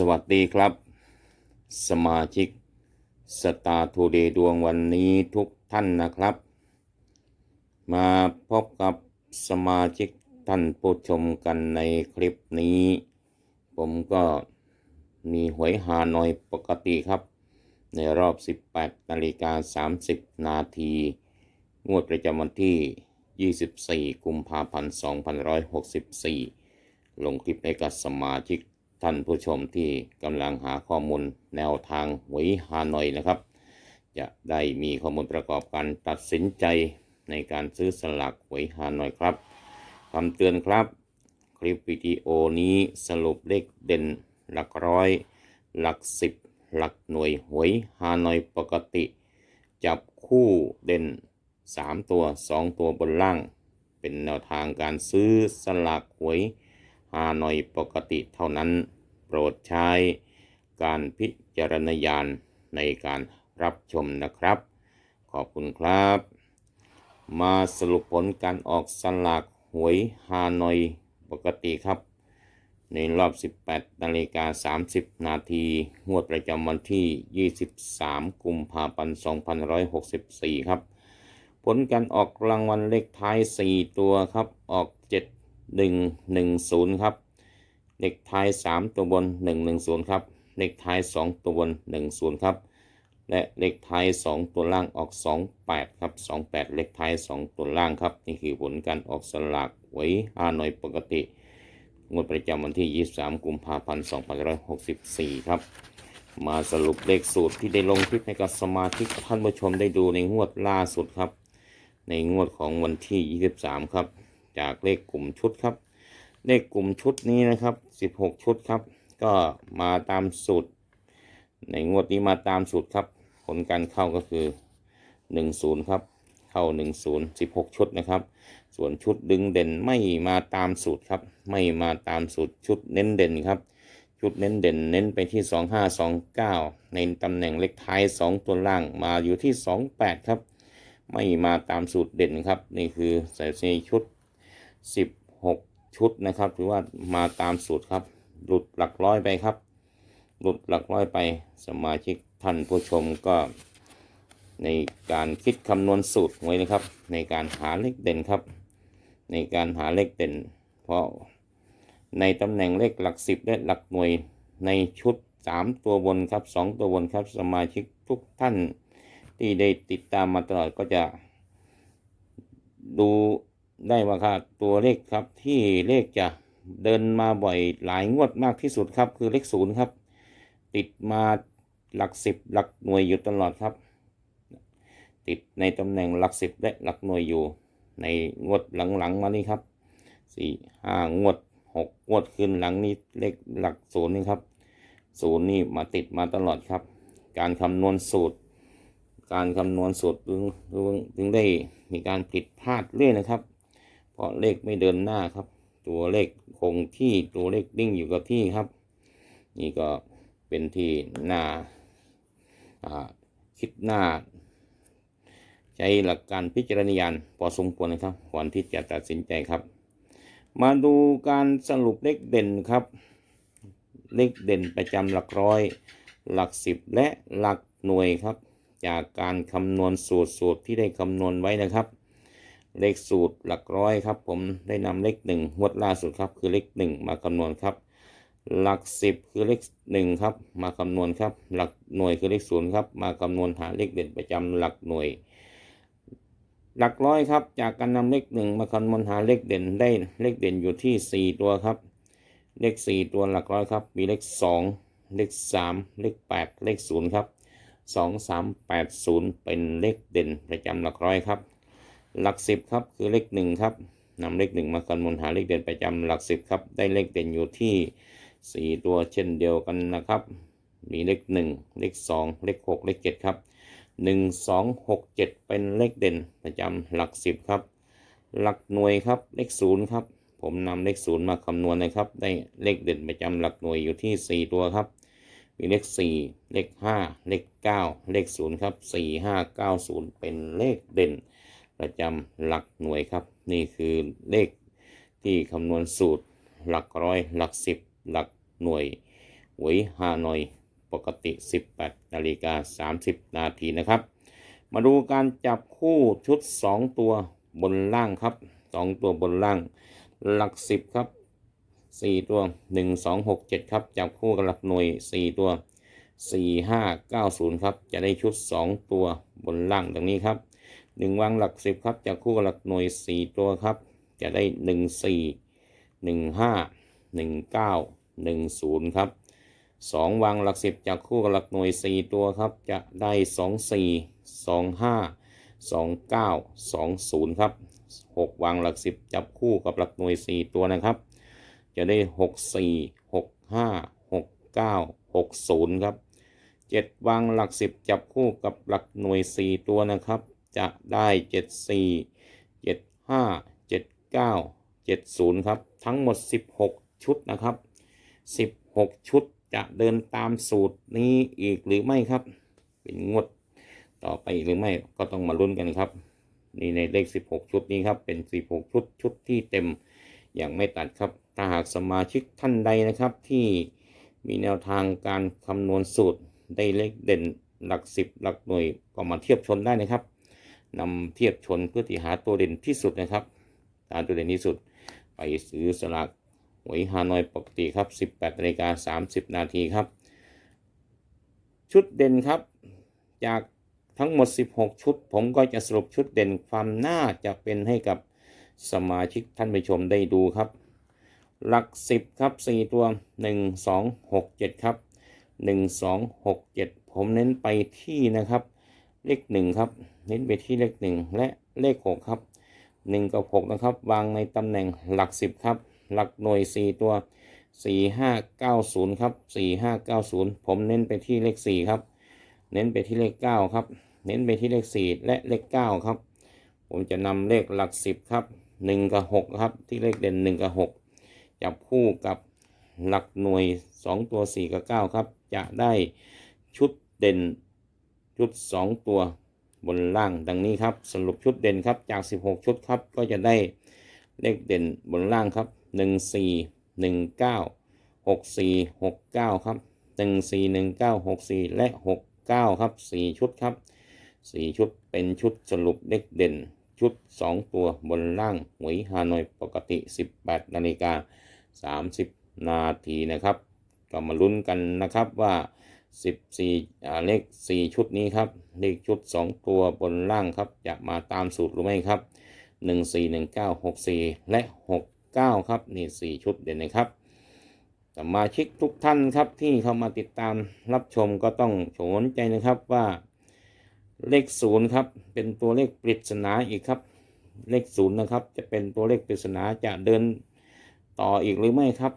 สวัสดีครับ สมาชิกสตาร์ทูเดย์ดวงวันนี้ทุกท่านนะครับ มาพบกับสมาชิกท่านผู้ชมกันในคลิปนี้ ผมก็มีหวยหาหน่อยปกติครับ ในรอบ 18นาฬิกา30 นาที งวดประจำวันที่ 24 กุมภาพันธ์ 2564 ลงคลิปให้กับสมาชิก ท่านผู้ชมที่กำลังหาข้อมูลแนวทางหวยฮานอยนะครับ จะได้มีข้อมูลประกอบการตัดสินใจในการซื้อสลากหวยฮานอยครับคำเตือนครับ คลิปวิดีโอนี้สรุปเลขเด่นหลักร้อย หลักสิบหลักหน่วยหวยฮานอยปกติ จับคู่เด่น 3 ตัว 2 ตัวบนล่าง เป็นแนวทางการซื้อสลากหวย ฮานอยปกติเท่านั้น โปรดใช้การพิจารณญาณในการรับชมนะครับ ขอบคุณครับ มาสรุปผลการออกสลากหวยฮานอยปกติครับ ในรอบ 18นาฬิกา30 นาทีงวดประจำวันที่ 23 กุมภาพันธ์ 2564 ครับ ผลการออกรางวัลเลขท้าย 4 ตัวครับ ออก 7110 ครับ เลขท้าย 3 ตัวบน 110 ครับ เลขท้าย 2 ตัวบน 10 ครับ และเลขท้าย 2 ตัวล่างออก 28 ครับ 28 เลขท้าย 2 ตัวล่างครับ นี่คือผลการออกสลากหวยฮาหน่อยปกติ งวดประจำวันที่ 23 กุมภาพันธ์2564 ครับมาสรุปเลขสูตรที่ได้ลงคลิปให้กับสมาชิกท่านผู้ชมได้ดูในงวดล่าสุดครับ ในงวดของวันที่ 23 ครับ จากเลขกลุ่มชุดครับ เลขกลุ่มชุดนี้นะครับ 16 ชุดครับ ก็มาตามสูตร ในงวดนี้มาตามสูตรครับ ผลการเข้าก็คือ 10 ครับ เข้า 10 16 ชุดนะครับ ส่วนชุดดึงเด่นไม่มาตามสูตรครับ ไม่มาตามสูตรชุดเน้นเด่นครับชุดเน้นเด่นเน้นไปที่ 2529 ในตำแหน่งเลขท้าย 2 ตัวล่างมาอยู่ที่ 28 ครับ ไม่มาตามสูตรเด่นครับ นี่คือใส่ในชุด 16 ชุดนะครับถือว่ามาตามสูตรครับ หลุดหลักร้อยไปครับ หลุดหลักร้อยไปสมาชิกท่านผู้ชมก็ ในการคิดคำนวณสูตรไว้นะครับ ในการหาเลขเด่นครับ ในการหาเลขเด่น เพราะในตำแหน่งเลขหลักสิบและหลักหน่วยในชุดสามตัวบนครับสองตัวบนครับ สมาชิกทุกท่านที่ได้ติดตามมาตลอดก็จะดู ได้ว่าครับตัวเลขครับที่เลขจะเดินมาบ่อยหลายงวดมากที่สุดครับ คือเลขศูนย์ครับ ติดมาหลักสิบหลักหน่วยอยู่ตลอดครับ ติดในตำแหน่งหลักสิบและหลักหน่วยอยู่ ในงวดหลังๆมานี่ครับสี่ห้างวดหกงวดขึ้นหลังนี้เลขหลักศูนย์นี่ครับศูนย์นี่มาติดมาตลอดครับ การคำนวณสูตร การคำนวณสูตรถึงถึงได้มีการผิดพลาดเรื่อยนะครับ เพราะเลขไม่เดินหน้าครับ ตัวเลขคงที่ตัวเลขนิ่งอยู่กับที่ครับ นี่ก็เป็นที่หน้าคิดหน้า ใช้หลักการพิจารณญาณพอสมควรนะครับก่อนที่จะตัดสินใจครับ มาดูการสรุปเลขเด่นครับ เลขเด่นประจำหลักร้อย หลักสิบและหลักหน่วยครับ จากการคำนวณสูตรสูตรที่ได้คำนวณไว้นะครับ เลขสูตรหลักร้อยครับ ผมได้นำเลขหนึ่งงวดล่าสุดครับ คือเลขหนึ่งมาคำนวณครับ หลักสิบคือเลขหนึ่งครับ มาคำนวณครับ หลักหน่วยคือเลขศูนย์ครับ มาคำนวณหาเลขเด่นประจำหลักหน่วย หลักร้อยครับ จากการนำเลขหนึ่งมาคำนวณหาเลขเด่นได้เลขเด่นอยู่ที่สี่ตัวครับ เลขสี่ตัวหลักร้อยครับ มีเลขสองเลขสามเลขแปดเลขศูนย์ครับสองสามแปดศูนย์เป็นเลขเด่นประจำหลักร้อยครับ หลักสิบครับคือเลขหนึ่งครับนำเลขหนึ่งมาคำนวณหาเลขเด่นประจำหลักสิบครับ ได้เลขเด่นอยู่ที่สี่ตัวเช่นเดียวกันนะครับ มีเลขหนึ่งเลขสองเลขหกเลขเจ็ดครับหนึ่งสองหกเจ็ดเป็นเลขเด่นประจำหลักสิบครับ หลักหน่วยครับเลขศูนย์ครับ ผมนำเลขศูนย์มาคำนวณนะครับ ได้เลขเด่นประจำหลักหน่วยอยู่ที่สี่ตัวครับ มีเลขสี่เลขห้าเลขเก้าเลขศูนย์ครับสี่ห้าเก้าศูนย์เป็นเลขเด่น ประจำหลักหน่วยครับ นี่คือเลขที่คำนวณสูตร หลักร้อย หลักสิบหลักหน่วยหวยฮานอยปกติ 18นาฬิกา30 นาทีนะครับ มาดูการจับคู่ชุด 2 ตัวบนล่างครับ 2 ตัวบนล่าง หลัก 10 ครับ 4 ตัว 1 2 6 7 ครับ จับคู่กับหลักหน่วย 4 ตัว 4 5 9 0 ครับ จะได้ชุด 2 ตัวบนล่างดังนี้ครับ หนึ่งวางหลักสิบครับจะคู่กับหลักหน่วยสี่ตัวครับ จะได้หนึ่งสี่หนึ่งห้าหนึ่งเก้าหนึ่งศูนย์ครับสองวางหลักสิบจะคู่กับหลักหน่วยสี่ตัวครับ จะได้สองสี่สองห้าสองเก้าสองศูนย์ครับหกวางหลักสิบจับคู่กับหลักหน่วยสี่ตัวนะครับ จะได้หกสี่หกห้าหกเก้าหกศูนย์ครับเจ็ดวางหลักสิบจับคู่กับหลักหน่วยสี่ตัวนะครับ จะได้ 7 4 7 5 7 9 7 0 ครับ ทั้งหมด 16 ชุดนะครับ 16 ชุดจะเดินตามสูตรนี้อีกหรือไม่ครับ เป็นงวดต่อไปอีกหรือไม่ก็ต้องมาลุ้นกันครับนี่ในเลข 16 ชุดนี้ครับเป็น 16 ชุดชุดที่เต็มอย่างไม่ตัดครับ ถ้าหากสมาชิกท่านใดนะครับที่มีแนวทางการคำนวณสูตรได้เลขเด่นหลัก 10 หลักหน่วยก็มาเทียบชนได้นะครับ นำเทียบชนเพื่อที่หาตัวเด่นที่สุดนะครับหาตัวเด่นที่สุด ไปซื้อสลากหวยฮานอยปกติครับ 18นาฬิกา30 นาทีครับ ชุดเด่นครับ จากทั้งหมด 16 ชุด ผมก็จะสรุปชุดเด่นความน่าจะเป็นให้กับสมาชิกท่านผู้ชมได้ดูครับ หลัก 10 ครับ 4 ตัว 1 2 6 7 ครับ 1 2 6 7 ผมเน้นไปที่นะครับ เลข1ครับ เน้นไปที่เลข1และเลข6ครับ1กับ6นะครับ วางในตำแหน่งหลัก10ครับ หลักหน่วย4ตัว4590ครับ4590ผมเน้นไปที่เลข4ครับ เน้นไปที่เลข9ครับ เน้นไปที่เลข4และเลข9ครับ ผมจะนำเลขหลัก10ครับ1กับ6ครับ ที่เลขเด่น1กับ6จับคู่กับหลักหน่วย2ตัว4กับ9ครับ จะได้ชุดเด่น ชุด 2 ตัวบนล่างดังนี้ครับ สรุปชุดเด่นครับจาก 16 ชุดครับ ก็จะได้เลขเด่นบนล่างครับ 1 4 1 9 6 4 6 9 ครับ 1 4 1 9 6 4 และ 6 9 ครับ 4 ชุดครับ 4 ชุดเป็นชุดสรุปเลขเด่นชุด 2 ตัวบนล่างหวยฮานอยปกติ 18 นาฬิกา 30 นาทีนะครับ ก็มาลุ้นกันนะครับว่า 14อ่าเลข 4 ชุดนี้ครับ เลขชุด 2 ตัวบนล่างครับ จะมาตามสูตรหรือไม่ครับ 1 4 1 9 6 4 และ 6 9 ครับนี่ 4 ชุดเด่นนะครับสมาชิกทุกท่านครับที่เข้ามาติดตามรับชมก็ต้องสนใจนะครับว่าเลขศูนย์ครับเป็นตัวเลขปริศนาอีกครับ เลขศูนย์นะครับ จะเป็นตัวเลขปริศนาจะเดินต่ออีกหรือไม่ครับ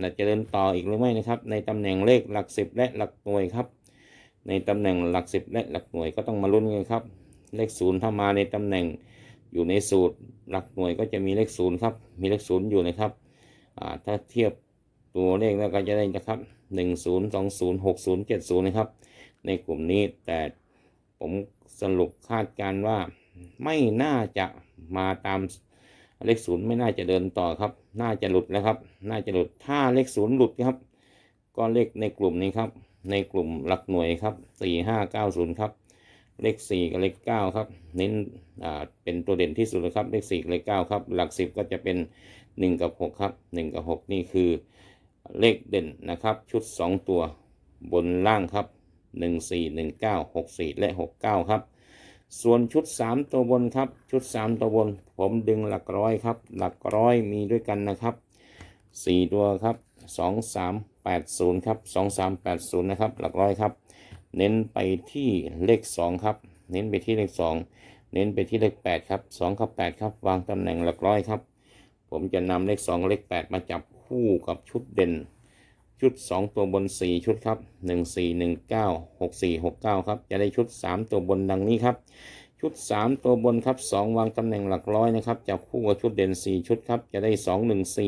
น่าจะเดินต่ออีกหรือไม่นะครับ ในตำแหน่งเลขหลักสิบและหลักหน่วยครับ ในตำแหน่งหลักสิบและหลักหน่วยก็ต้องมาลุ้นกันครับ เลขศูนย์ถ้ามาในตำแหน่งอยู่ในสูตรหลักหน่วยก็จะมีเลขศูนย์ครับมีเลขศูนย์อยู่นะครับถ้าเทียบตัวเลขแล้วก็จะได้นะครับหนึ่งศูนย์สองศูนย์หกศูนย์เจ็ดศูนย์นะครับ ในกลุ่มนี้แต่ผมสรุปคาดการณ์ว่าไม่น่าจะมาตาม เลขศูนย์ไม่น่าจะเดินต่อครับ น่าจะหลุดแล้วครับ น่าจะหลุด ถ้าเลขศูนย์หลุดครับ ก็เลขในกลุ่มนี้ครับ ในกลุ่มหลักหน่วยครับสี่ห้าเก้าศูนย์ครับ เลขสี่กับเลขเก้าครับ เน้นอ่าเป็นตัวเด่นที่สุดเลยครับ เลขสี่กับเลขเก้าครับ หลักสิบก็จะเป็นหนึ่งกับหกครับหนึ่งกับหกนี่คือเลขเด่นนะครับ ชุด2ตัวบนล่างครับ1 4 1 9 6 4และ6 9ครับ ส่วนชุด 3 ตัวบนครับ ชุด 3 ตัวบน ผมดึงหลักร้อยครับ หลักร้อยมีด้วยกันนะครับ 4 ตัวครับ 2 3 8 0ครับ2 3 8 0นะครับ หลักร้อยครับ เน้นไปที่เลข 2 ครับ เน้นไปที่เลข 2 เน้นไปที่เลข 8 ครับ2กับ8ครับ วางตำแหน่งหลักร้อยครับ ผมจะนำเลข 2 เลข 8 มาจับคู่กับชุดเด่น ชุด 2 ตัวบน 4 ชุดครับ 1 4 1 9 6 4 6 9 ครับ จะได้ชุด 3 ตัวบนดังนี้ครับ ชุด 3 ตัวบนครับ 2 วางตำแหน่งหลักร้อยนะครับจับคู่กับชุดเด่น 4 ชุดครับ จะได้ 2 1 4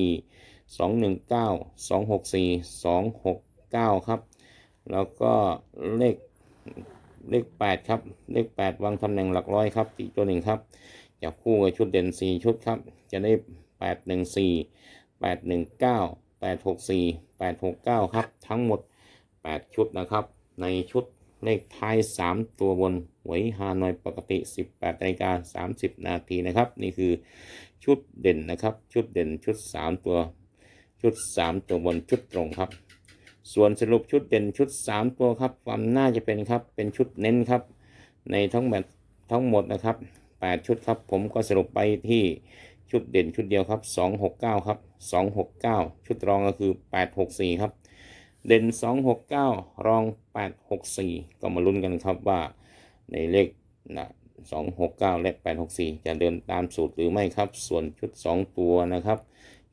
2 1 9 2 6 4 2 6 9 ครับ แล้วก็เลขเลข 8 ครับ เลข 8 วางตำแหน่งหลักร้อยครับอีกตัวหนึ่งครับจับคู่กับชุดเด่น 4 ชุดครับ จะได้ 8 1 864 8 6 9 ครับ ทั้งหมด 8 ชุดนะครับ ในชุดเลขท้าย 3 ตัวบนหวยฮานอยปกติ 18นาฬิกา30 นาทีนะครับ นี่คือชุดเด่นนะครับ ชุดเด่นชุด 3 ตัว ชุด 3 ตัวบนชุดตรงครับ ส่วนสรุปชุดเด่นชุด 3 ตัวครับ ความน่าจะเป็นครับ เป็นชุดเน้นครับ ในทั้งแบบทั้งหมดนะครับ 8 ชุดครับ ผมก็สรุปไปที่ ชุดเด่นชุดเดียวครับ 269 ครับ 269 ชุดรองก็คือ 864 ครับ เด่น 269 รอง 864 ก็มาลุ้นกันครับว่าในเลขนะ269 และ 864 จะเดินตามสูตรหรือไม่ครับ ส่วนชุด 2 ตัวนะครับ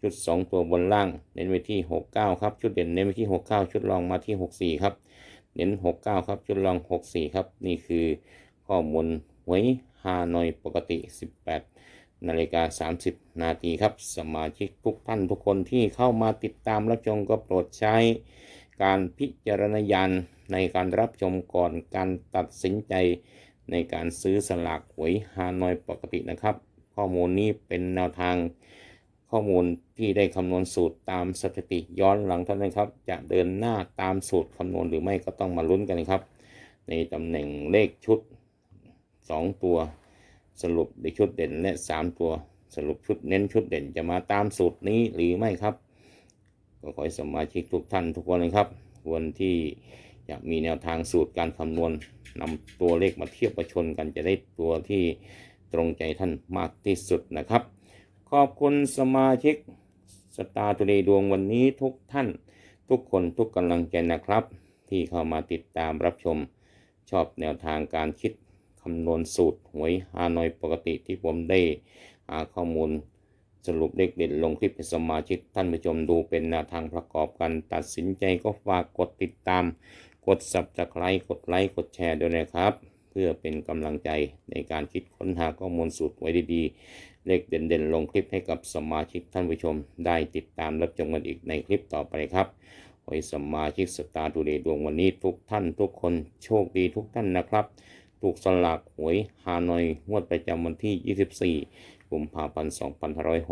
ชุด 2 ตัวบนล่าง เน้นไปที่ 69 ครับ ชุดเด่นเน้นไปที่ 69 ชุดรองมาที่ 64 ครับ เน้น 69 ครับ ชุดรอง 64 ครับ นี่คือข้อมูลหวยฮานอยปกติ 18 นาฬิกา 30 นาทีครับ สมาชิกทุกท่านทุกคนที่เข้ามาติดตามรับชมก็โปรดใช้ การพิจารณญาณในการรับชมก่อนการตัดสินใจ ในการซื้อสลากหวยฮานอยปกตินะครับ ข้อมูลนี้เป็นแนวทางข้อมูลที่ได้คำนวณสูตรตามสถิติย้อนหลังเท่านั้นครับ จะเดินหน้าตามสูตรคำนวณหรือไม่ก็ต้องมาลุ้นกันครับ ในตำแหน่งเลขชุด 2 ตัว สรุปในชุดเด่นและ 3 ตัวสรุปชุดเน้นชุดเด่นจะมาตามสูตรนี้หรือไม่ครับ ก็ขอให้สมาชิกทุกท่านทุกคนเลยครับควรที่จะมีแนวทางสูตรการคำนวณนำตัวเลขมาเทียบประชนกันจะได้ตัวที่ตรงใจท่านมากที่สุดนะครับ ขอบคุณสมาชิกสตาร์ตุเดดวงวันนี้ทุกท่าน ทุกคนทุกกำลังใจนะครับ ที่เข้ามาติดตามรับชมชอบแนวทางการคิด คำนวณสูตรหวยฮานอยปกติที่ผมได้หาข้อมูลสรุปเลขเด่นลงคลิปให้สมาชิกท่านผู้ชมดูเป็นแนวทางประกอบกันตัดสินใจก็ฝากกดติดตาม กด subscribe กดไลค์กดแชร์ด้วยนะครับ เพื่อเป็นกำลังใจในการคิดค้นหาข้อมูลสูตรไว้ดีๆ เลขเด่นๆ ลงคลิปให้กับสมาชิกท่านผู้ชม ได้ติดตามรับชมกันอีกในคลิปต่อไปครับขอให้สมาชิกสตาร์ทูเดย์ดวงวันนี้ทุกท่านทุกคนโชคดีทุกท่านนะครับ ถูกสลากหวยฮานอยงวดประจำวันที่ 24กุมภาพันธ์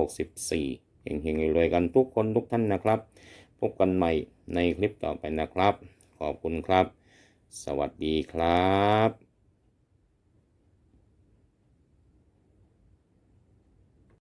2564เฮงๆรวยๆกันทุกคนทุกท่านนะครับ พบกันใหม่ในคลิปต่อไปนะครับ ขอบคุณครับ สวัสดีครับ